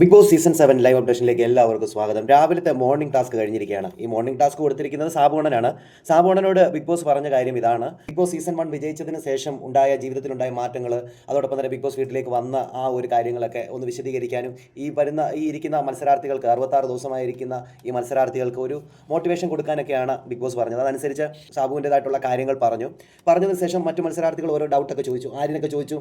Big boss season seven live അപ്ഡേഷനിലേക്ക് എല്ലാവർക്കും സ്വാഗതം. രാവിലത്തെ മോർണിംഗ് ടാസ്ക് കഴിഞ്ഞിരിക്കുകയാണ്. ഈ മോർണിംഗ് ടാസ്ക് കൊടുത്തിരിക്കുന്നത് സാബോണനാണ് സാബോണനോട് ബിഗ് ബോസ് പറഞ്ഞ കാര്യം ഇതാണ്. ബിഗ് ബോസ് സീസൺ വൺ വിജയിച്ചതിന് ശേഷം ഉണ്ടായ ജീവിതത്തിലുണ്ടായ മാറ്റങ്ങൾ അതോടൊപ്പം തന്നെ ബിഗ് ബോസ് വീട്ടിലേക്ക് വന്ന ആ ഒരു കാര്യങ്ങളൊക്കെ ഒന്ന് വിശദീകരിക്കാനും ഈ വരുന്ന ഈ ഇരിക്കുന്ന മത്സരാർത്ഥികൾക്ക് അറുപത്താറ് ദിവസമായിരിക്കുന്ന ഈ മത്സരാർത്ഥികൾക്ക് ഒരു മോട്ടിവേഷൻ കൊടുക്കാനൊക്കെയാണ് ബിഗ് ബോസ് പറഞ്ഞത്. അതനുസരിച്ച് സാബുവിന്റെതായിട്ടുള്ള കാര്യങ്ങൾ പറഞ്ഞു. പറഞ്ഞതിന് ശേഷം മറ്റു മത്സരാർത്ഥികൾ ഓരോ ഡൗട്ടൊക്കെ ചോദിച്ചു. ആരിനൊക്കെ ചോദിച്ചു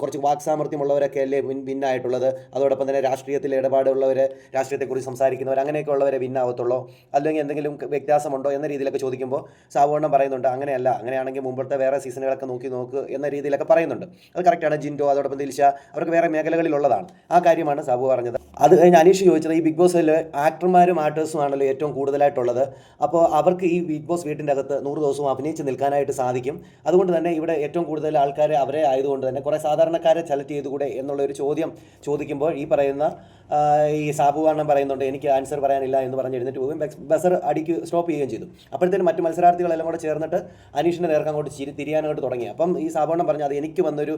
കുറച്ച് വാക്സാമർത്ഥ്യമുള്ളവരൊക്കെ അല്ലേ വിൻ വിന്നായിട്ടുള്ളത് അതോടൊപ്പം തന്നെ രാഷ്ട്രീയത്തിൽ ഇടപാടുള്ളവർ രാഷ്ട്രീയത്തെക്കുറിച്ച് സംസാരിക്കുന്നവർ അങ്ങനെയൊക്കെ ഉള്ളവരെ വിന്നാവത്തുള്ളൂ അല്ലെങ്കിൽ എന്തെങ്കിലും വ്യത്യാസമുണ്ടോ എന്ന രീതിയിലൊക്കെ ചോദിക്കുമ്പോൾ സാവോണ്ണം പറയുന്നുണ്ട്. അങ്ങനെയല്ല. അങ്ങനെയാണെങ്കിൽ മുമ്പത്തെ വേറെ സീസണുകളൊക്കെ നോക്കി നോക്ക് എന്ന രീതിയിലൊക്കെ പറയുന്നുണ്ട്. അത് കറക്റ്റാണ് ജിൻഡോ അതോടൊപ്പം ദിൽഷ. അവർക്ക് വേറെ മേഖലകളിലുള്ളതാണ്. ആ കാര്യമാണ് സാബു പറഞ്ഞത്. അത് കഴിഞ്ഞ് അനീഷ് ചോദിച്ചത് ഈ ബിഗ് ബോസിൽ ആക്ടർമാരും ആക്ടേഴ്സും ആണല്ലോ ഏറ്റവും കൂടുതലായിട്ടുള്ളത്. അപ്പോൾ അവർക്ക് ഈ ബിഗ് ബോസ് വീട്ടിന്റെ അകത്ത് നൂറ് ദിവസവും അഭിനയിച്ച് നിൽക്കാനായിട്ട് സാധിക്കും. അതുകൊണ്ട് തന്നെ ഇവിടെ ഏറ്റവും കൂടുതൽ ആൾക്കാർ അവരെ ആയതുകൊണ്ട് തന്നെ കുറേ സാധാരണക്കാരെ സെലക്ട് ചെയ്തുകൂടെ എന്നുള്ള ഒരു ചോദ്യം ചോദിക്കുമ്പോൾ ഈ പറയുന്ന ഈ സാബു കാരണം പറയുന്നുണ്ട് എനിക്ക് ആൻസർ പറയാനില്ല എന്ന് പറഞ്ഞ് എഴുന്നേറ്റ് പോകും. ബസർ അടിക്ക് സ്റ്റോപ്പ് ചെയ്യുകയും ചെയ്തു. അപ്പോഴത്തേനും മറ്റ് മത്സരാർത്ഥികളെല്ലാം കൂടെ ചേർന്നിട്ട് അനീഷിനെ നേർക്ക് അങ്ങോട്ട് ചിരി തിരിയാനായിട്ട് തുടങ്ങി. അപ്പം ഈ സാബു അണ്ണൻ പറഞ്ഞു അത് എനിക്ക് വന്നൊരു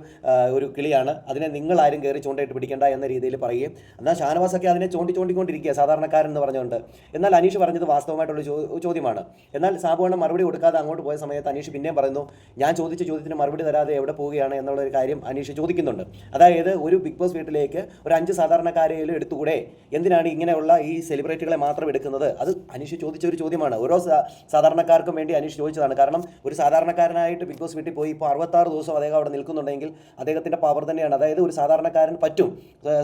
ഒരു കിളിയാണ്. അതിനെ നിങ്ങൾ ആരും കയറി ചൂണ്ടയിട്ട് പിടിക്കേണ്ട എന്ന രീതിയിൽ പറയുകയും എന്നാൽ ഷാനവാസൊക്കെ അതിനെ ചൂണ്ടി ചൂണ്ടിക്കൊണ്ടിരിക്കുക സാധാരണക്കാരൻ എന്ന് പറഞ്ഞുകൊണ്ട്. എന്നാൽ അനീഷ് പറഞ്ഞത് വാസ്തവമായിട്ടുള്ള ചോദ്യമാണ്. എന്നാൽ സാബു അണ്ണൻ മറുപടി കൊടുക്കാതെ അങ്ങോട്ട് പോയ സമയത്ത് അനീഷ് പിന്നെയും പറയുന്നു ഞാൻ ചോദിച്ച ചോദ്യത്തിന് മറുപടി തരാതെ എവിടെ പോവുകയാണ് എന്നുള്ള ഒരു കാര്യം അനീഷ് ചോദിക്കുന്നുണ്ട്. അതായത് ഒരു ബിഗ് ബോസ് വീട്ടിലേക്ക് ഒരു അഞ്ച് സാധാരണക്കാരെയും എടുത്തുകൂടെ? എന്തിനാണ് ഇങ്ങനെയുള്ള ഈ സെലിബ്രിറ്റികളെ മാത്രം എടുക്കുന്നത്? അത് അനീഷ് ചോദിച്ച ഒരു ചോദ്യമാണ്. ഓരോ സാധാരണക്കാർക്കും വേണ്ടി അനീഷ് ചോദിച്ചതാണ്. കാരണം ഒരു സാധാരണക്കാരനായിട്ട് ബിഗ് ബോസ് വീട്ടിൽ പോയി ഇപ്പോൾ അറുപത്താറ് ദിവസം അദ്ദേഹം അവിടെ നിൽക്കുന്നുണ്ടെങ്കിൽ അദ്ദേഹത്തിന്റെ പവർ തന്നെയാണ്. അതായത് ഒരു സാധാരണക്കാരൻ പറ്റും.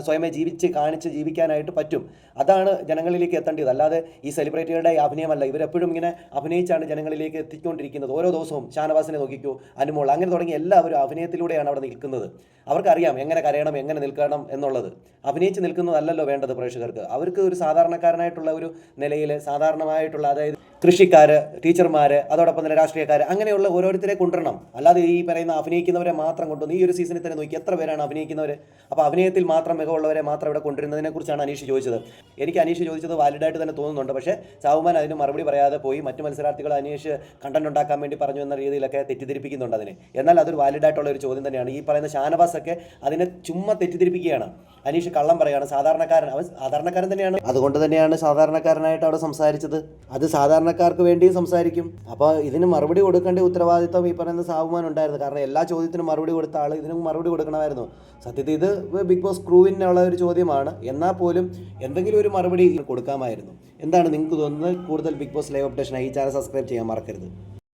സ്വയമേ ജീവിച്ച് കാണിച്ച് ജീവിക്കാനായിട്ട് പറ്റും. അതാണ് ജനങ്ങളിലേക്ക് എത്തേണ്ടത്. അല്ലാതെ ഈ സെലിബ്രിറ്റികളുടെ അഭിനയമല്ല. ഇവരെപ്പോഴും ഇങ്ങനെ അഭിനയിച്ചാണ് ജനങ്ങളിലേക്ക് എത്തിക്കൊണ്ടിരിക്കുന്നത് ഓരോ ദിവസവും ഷാനവാസിനെ നോക്കിക്കോ അനുമോൾ അങ്ങനെ തുടങ്ങി എല്ലാവരും അഭിനയത്തിലൂടെയാണ് അവിടെ നിൽക്കുന്നത്. അവർക്കറിയാം എങ്ങനെ കരയണം എങ്ങനെ നിൽക്കണം എന്നുള്ളത്. അഭിനയിച്ച് നിൽക്കുന്നതല്ലല്ലോ വേണ്ടത് പ്രേക്ഷകർക്ക്. അവർക്ക് ഒരു സാധാരണക്കാരനായിട്ടുള്ള ഒരു നിലയിൽ സാധാരണമായിട്ടുള്ള അതായത് കൃഷിക്കാർ ടീച്ചർമാർ അതോടൊപ്പം തന്നെ രാഷ്ട്രീയക്കാർ അങ്ങനെയുള്ള ഓരോരുത്തരെ കൊണ്ടുവരണം. അല്ലാതെ ഈ പറയുന്ന അഭിനയിക്കുന്നവരെ മാത്രം കൊണ്ടുവന്ന് ഈ ഒരു സീസണിൽ തന്നെ നോക്കി എത്ര പേരാണ് അഭിനയിക്കുന്നവർ അപ്പോൾ അഭിനയത്തിൽ മാത്രം മികവുള്ളവരെ മാത്രം ഇവിടെ കൊണ്ടുവരുന്നതിനെ കുറിച്ചാണ് അനീഷ് ചോദിച്ചത്. എനിക്ക് അനീഷ് ചോദിച്ചത് വാലിഡായിട്ട് തന്നെ തോന്നുന്നുണ്ട്. പക്ഷേ സാവുമാൻ അതിന് മറുപടി പറയാതെ പോയി മറ്റു മത്സരാർത്ഥികൾ അനീഷ് കണ്ടന്റ് ഉണ്ടാക്കാൻ വേണ്ടി പറഞ്ഞു എന്ന രീതിയിലൊക്കെ തെറ്റിദ്ധരിപ്പിക്കുന്നുണ്ട് അതിനെ. എന്നാൽ അതൊരു വാലിഡായിട്ടുള്ള ഒരു ചോദ്യം തന്നെയാണ്. ഈ പറയുന്ന ഷാനവാസ് ഒക്കെ അതിനെ ചുമ്മാ തെറ്റിദ്ധരിപ്പിക്കുകയാണ്. അനീഷ് കള്ളം പറയാണ് സാധാരണക്കാരൻ. അവൻ സാധാരണക്കാരൻ തന്നെയാണ്. അതുകൊണ്ട് തന്നെയാണ് സാധാരണക്കാരനായിട്ട് അവിടെ സംസാരിച്ചത്. അത് സാധാരണക്കാർക്ക് വേണ്ടിയും സംസാരിക്കും. അപ്പോൾ ഇതിന് മറുപടി കൊടുക്കേണ്ട ഉത്തരവാദിത്വം ഈ പറയുന്ന സാബുമാൻ ഉണ്ടായിരുന്നു. കാരണം എല്ലാ ചോദ്യത്തിനും മറുപടി കൊടുത്ത ആൾ ഇതിനും മറുപടി കൊടുക്കണമായിരുന്നു. സത്യത്തിൽ ഇത് ബിഗ് ബോസ് ക്രൂവിനുള്ള ഒരു ചോദ്യമാണ്. എന്നാൽ പോലും എന്തെങ്കിലും ഒരു മറുപടി കൊടുക്കാമായിരുന്നു. എന്താണ് നിങ്ങൾക്ക് തോന്നുന്നത്? കൂടുതൽ ബിഗ് ബോസ് ലൈവ് അപ്ഡേഷനായി ഈ ചാനൽ സബ്സ്ക്രൈബ് ചെയ്യാൻ മറക്കരുത്.